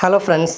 Hello friends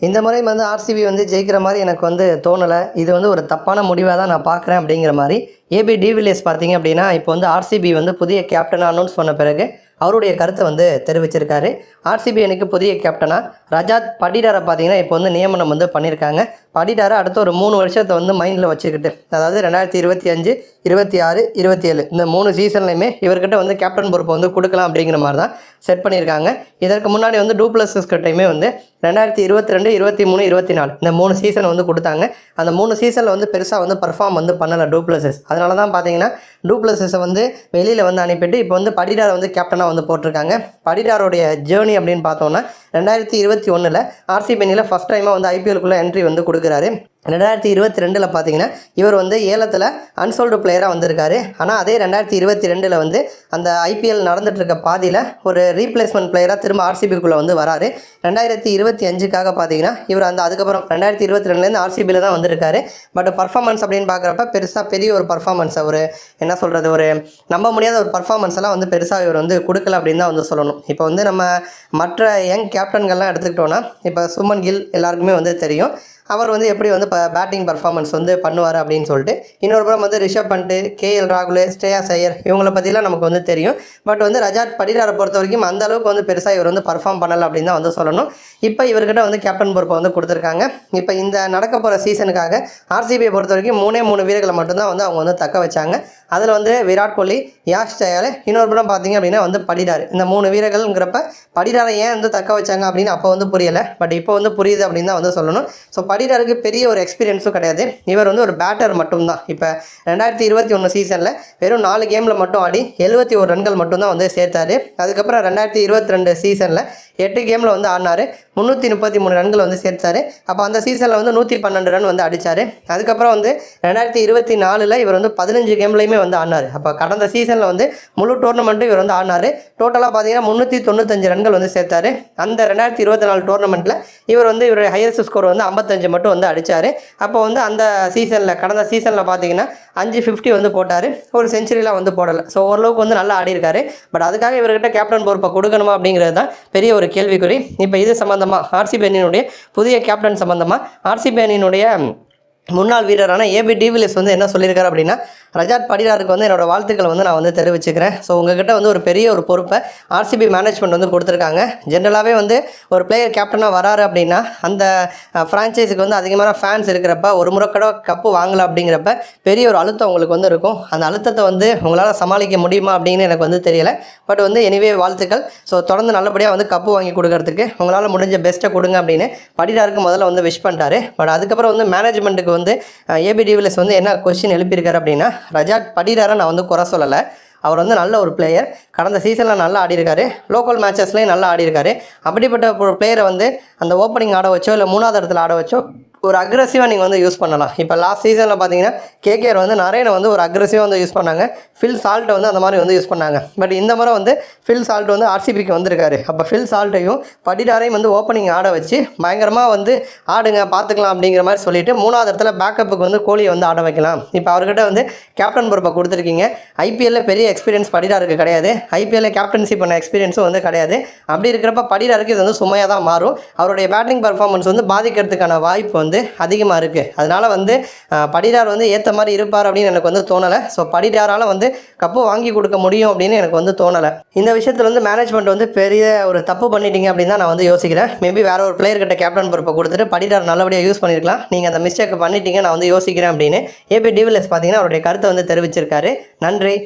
இந்த முறை வந்து ஆர்சிபி வந்து ஜெயிக்கிற மாதிரி எனக்கு வந்து தோணலை. இது வந்து ஒரு தப்பான முடிவாக தான் நான் பார்க்குறேன் அப்படிங்கிற மாதிரி. ஏபி டிவிலியர்ஸ் பார்த்தீங்க அப்படின்னா இப்போ வந்து ஆர்சிபி வந்து புதிய கேப்டனாக அனௌன்ஸ் பண்ண பிறகு அவருடைய கருத்தை வந்து தெரிவிச்சிருக்காரு. ஆர்சிபி எனக்கு புதிய கேப்டனாக ரஜாத் படிடாரை பார்த்தீங்கன்னா இப்போ வந்து நியமனம் வந்து பண்ணியிருக்காங்க. படிடாரை அடுத்த ஒரு மூணு வருஷத்தை வந்து மைண்டில் வச்சுக்கிட்டு. அதாவது ரெண்டாயிரத்தி இருபத்தி அஞ்சு இருபத்தி ஆறு இருபத்தி ஏழு. இந்த மூணு சீசன்லையுமே இவர்கிட்ட வந்து கேப்டன் பொறுப்பை வந்து கொடுக்கலாம் அப்படிங்கிற மாதிரி தான் செட் பண்ணியிருக்காங்க. இதற்கு முன்னாடி வந்து டூப்ளஸஸ் கிட்டையுமே வந்து ரெண்டாயிரத்தி இருபத்தி ரெண்டு இருபத்தி மூணு இருபத்தி நாலு இந்த மூணு சீசன் வந்து கொடுத்தாங்க. அந்த மூணு சீசனில் வந்து பெருசாக வந்து பர்ஃபார்ம் வந்து பண்ணலை டூப்ளஸஸ் அதனால தான் பார்த்தீங்கன்னா டூப்ளஸஸை வந்து வெளியில் வந்து அனுப்பிட்டு இப்போ வந்து படிடாரை வந்து கேப்டனாக வந்து போட்டிருக்காங்க. படிடாரோடைய ஜேர்னி அப்படின்னு பார்த்தோன்னா ரெண்டாயிரத்தி இருபத்தி ஒன்றில் ஆர்சி அணியில் ஃபஸ்ட் டைமாக வந்து ஐபிஎல்குள்ளே என்ட்ரி வந்து கொடுக்குறாரு. ரெண்டாயிரத்தி இருபத்தி ரெண்டில் பார்த்தீங்கன்னா இவர் வந்து ஏலத்தில் அன்சோல்டு பிளேயராக வந்திருக்காரு. ஆனால் அதே ரெண்டாயிரத்தி இருபத்தி ரெண்டில் வந்து அந்த ஐபிஎல் நடந்துகிட்ருக்க பாதியில் ஒரு ரீப்ளேஸ்மெண்ட் பிளேயராக திரும்ப ஆர்சிபிக்குள்ளே வந்து வராரு. ரெண்டாயிரத்தி இருபத்தி அஞ்சுக்காக பார்த்தீங்கன்னா இவர் அந்த அதுக்கப்புறம் ரெண்டாயிரத்தி இருபத்தி ரெண்டுலேருந்து ஆர்சிபியில் தான் வந்திருக்காரு. பட் பர்ஃபார்மன்ஸ் அப்படின்னு பார்க்குறப்ப பெருசாக பெரிய ஒரு பர்ஃபார்மன்ஸ் ஒரு என்ன சொல்கிறது ஒரு நம்ப முடியாத ஒரு பர்ஃபார்மன்ஸ் எல்லாம் வந்து பெருசாக இவர் வந்து கொடுக்கல அப்படின்னு தான் வந்து சொல்லணும். இப்போ வந்து நம்ம மற்ற யங் கேப்டன்கள்லாம் எடுத்துக்கிட்டோன்னா இப்போ சுமன் கில் எல்லாருக்குமே வந்து தெரியும். அவர் வந்து எப்படி வந்து பேட்டிங் பர்ஃபார்மன்ஸ் வந்து பண்ணுவார் அப்படின்னு சொல்லிட்டு இன்னொரு புறம் வந்து ரிஷப் பண்ட்டு கேஎல் ராகுல் ஸ்ரேயா சையர் இவங்கள பற்றிலாம் நமக்கு வந்து தெரியும். பட் வந்து ரஜாத் படிராரை பொறுத்த வரைக்கும் அந்த அளவுக்கு வந்து பெருசாக இவர் வந்து பர்ஃபார்ம் பண்ணலை அப்படின்னு தான் வந்து சொல்லணும். இப்போ இவர்கிட்ட வந்து கேப்டன் பொறுப்பை வந்து கொடுத்துருக்காங்க. இப்போ இந்த நடக்க போகிற சீசனுக்காக ஆர்சிபியை பொறுத்த வரைக்கும் மூணே மூணு வீரர்களை மட்டும்தான் வந்து அவங்க வந்து தக்க வச்சாங்க. அதில் வந்து விராட் கோலி யாஷ் ஜயால் இன்னொரு படம் பார்த்தீங்க அப்படின்னா வந்து படிடார். இந்த மூணு வீரர்கள்ங்கிறப்ப படிடாரை ஏன் வந்து தக்க வச்சாங்க அப்படின்னு அப்போ வந்து புரியலை. பட் இப்போ வந்து புரியுது அப்படின்னு தான் வந்து சொல்லணும். ஸோ படிடாருக்கு பெரிய ஒரு எக்ஸ்பீரியன்ஸும் கிடையாது. இவர் வந்து ஒரு பேட்டர் மட்டும்தான். இப்போ ரெண்டாயிரத்தி இருபத்தி ஒன்று சீசனில் வெறும் நாலு கேமில் மட்டும் ஆடி எழுபத்தி ஒரு ரன்கள் மட்டும்தான் வந்து சேர்த்தாரு. அதுக்கப்புறம் ரெண்டாயிரத்தி இருபத்தி ரெண்டு சீசனில் எட்டு கேமில் வந்து ஆடினார். முந்நூற்றி முப்பத்தி மூணு ரன்கள் வந்து சேர்த்தாரு. அப்போ அந்த சீசனில் வந்து நூற்றி பன்னெண்டு ரன் வந்து அடித்தார் அதுக்கப்புறம் வந்து ரெண்டாயிரத்தி இருபத்தி நாலில் இவர் வந்து பதினஞ்சு கேம்லையுமே வந்து ஆனார் அப்போ கடந்த சீசனில் வந்து முழு டோர்னமெண்ட்டும் இவர் வந்து ஆடினார். டோட்டலாக பார்த்தீங்கன்னா முந்நூற்றி தொண்ணூத்தஞ்சு ரன்கள் வந்து சேர்த்தாரு. அந்த ரெண்டாயிரத்தி இருபத்தி நாலு டோர்னமெண்ட்டில் இவர் வந்து இவர் ஹையஸ்ட் ஸ்கோர் வந்து ஐம்பத்தஞ்சு மட்டும் வந்து அடித்தார் அப்போ வந்து அந்த சீசனில் கடந்த சீசனில் பார்த்தீங்கன்னா அஞ்சு ஃபிஃப்டி வந்து போட்டார். ஒரு செஞ்சுரியெலாம் வந்து போடலை. ஸோ ஓரளவுக்கு வந்து நல்லா ஆடி இருக்காரு பட் அதுக்காக இவர்கிட்ட கேப்டன் பொறுப்பை கொடுக்கணுமா அப்படிங்கிறது தான் பெரிய ஒரு கேள்விக்குறி. இப்போ இது சம்மந்தமாக ஆர்சிபி அணியினுடைய புதிய கேப்டன் சம்மந்தமாக ஆர்சிபி அணியினுடைய முன்னாள் வீரரான ஏபி டிவிலியர்ஸ் வந்து என்ன சொல்லியிருக்காரு அப்படின்னா ரஜாத் படிடாருக்கு வந்து என்னோட வாழ்த்துக்களை வந்து நான் வந்து தெரிவிச்சுக்கிறேன். ஸோ உங்ககிட்ட வந்து ஒரு பெரிய ஒரு பொறுப்பை ஆர்சிபி மேனேஜ்மெண்ட் வந்து கொடுத்துருக்காங்க. ஜென்ரலாகவே வந்து ஒரு பிளேயர் கேப்டனாக வராரு அப்படின்னா அந்த ஃப்ரான்ச்சைஸுக்கு வந்து அதிகமான ஃபேன்ஸ் இருக்கிறப்ப ஒரு முறை கூட கப்பு வாங்கலை அப்படிங்கிறப்ப பெரிய ஒரு அழுத்தம் உங்களுக்கு வந்து இருக்கும். அந்த அழுத்தத்தை வந்து உங்களால் சமாளிக்க முடியுமா அப்படின்னு எனக்கு வந்து தெரியலை. பட் வந்து எனிவே வாழ்த்துக்கள். ஸோ தொடர்ந்து நல்லபடியாக வந்து கப்பு வாங்கி கொடுக்கறதுக்கு உங்களால் முடிஞ்ச பெஸ்ட்டை கொடுங்க அப்படின்னு படிடாருக்கு முதல்ல வந்து விஷ் பண்ணிட்டாரு. பட் அதுக்கப்புறம் வந்து மேனேஜ்மெண்ட்டுக்கு வந்து ஏபி டிவிலஸ் வந்து என்ன கொஸ்டின் எழுப்பியிருக்காரு அப்படின்னா ரஜாட் படிடாரை நான் வந்து குறை சொல்லலை. அவர் வந்து நல்ல ஒரு பிளேயர் கடந்த சீசனில் நல்லா ஆடிருக்காரு லோக்கல் மேட்சஸ்லேயும் நல்லா ஆடிருக்காரு அப்படிப்பட்ட ஒரு பிளேயரை வந்து அந்த ஓப்பனிங் ஆட வச்சோ இல்லை மூணாவது இடத்துல ஆட வச்சோ ஒரு அக்ரஸிவாக நீங்கள் வந்து யூஸ் பண்ணலாம். இப்போ லாஸ்ட் சீசனில் பார்த்தீங்கன்னா கேகேஆர் வந்து நிறைய வந்து ஒரு அக்ரஸிவாக வந்து யூஸ் பண்ணாங்க. ஃபில் சால்ட்டை வந்து அந்த மாதிரி வந்து யூஸ் பண்ணாங்க. பட் இந்த முறை வந்து ஃபில் சால்ட் வந்து ஆர்சிபிக்கு வந்திருக்காரு. அப்போ ஃபில் சால்ட்டையும் படிடாரையும் வந்து ஓப்பனிங் ஆட வச்சு பயங்கரமாக வந்து ஆடுங்க பார்த்துக்கலாம் அப்படிங்கிற மாதிரி சொல்லிட்டு மூணாவது இடத்துல பேக்கப்புக்கு வந்து கோலியை வந்து ஆட வைக்கலாம். இப்போ அவர்கிட்ட வந்து கேப்டன் பொறுப்பை கொடுத்துருக்கீங்க. ஐபிஎல்ல பெரிய எக்ஸ்பீரியன்ஸ் படிடாருக்கு கிடையாது. ஐபிஎல்ல கேப்டன்சி பண்ண எக்ஸ்பீரியன்ஸும் வந்து கிடையாது. அப்படி இருக்கிறப்ப படிடாருக்கு இது வந்து சுமையாக தான் மாறும். அவருடைய பேட்டிங் பர்ஃபார்மன்ஸ் வந்து பாதிக்கிறதுக்கான வாய்ப்பு வந்து வந்து அதிகமாக இருக்குது அதனால் வந்து படிடார் வந்து ஏற்ற மாதிரி இருப்பார் அப்படின்னு எனக்கு வந்து தோணலை. ஸோ படிடாரால் வந்து கப்பு வாங்கி கொடுக்க முடியும் அப்படின்னு எனக்கு வந்து தோணலை. இந்த விஷயத்தில் வந்து மேனேஜ்மெண்ட் வந்து பெரிய ஒரு தப்பு பண்ணிட்டீங்க அப்படின்னு தான் நான் வந்து யோசிக்கிறேன். மேபி வேற ஒரு பிளேயர்கிட்ட கேப்டன் பொறுப்பை கொடுத்துட்டு படிடார் நல்லபடியாக யூஸ் பண்ணியிருக்கலாம் நீங்கள் அந்த மிஸ்டேக் பண்ணிட்டீங்க நான் வந்து யோசிக்கிறேன் அப்படின்னு ஏபி டிவிலியர்ஸ் பார்த்தீங்கன்னா அவருடைய கருத்தை வந்து தெரிவிச்சிருக்காரு. நன்றி.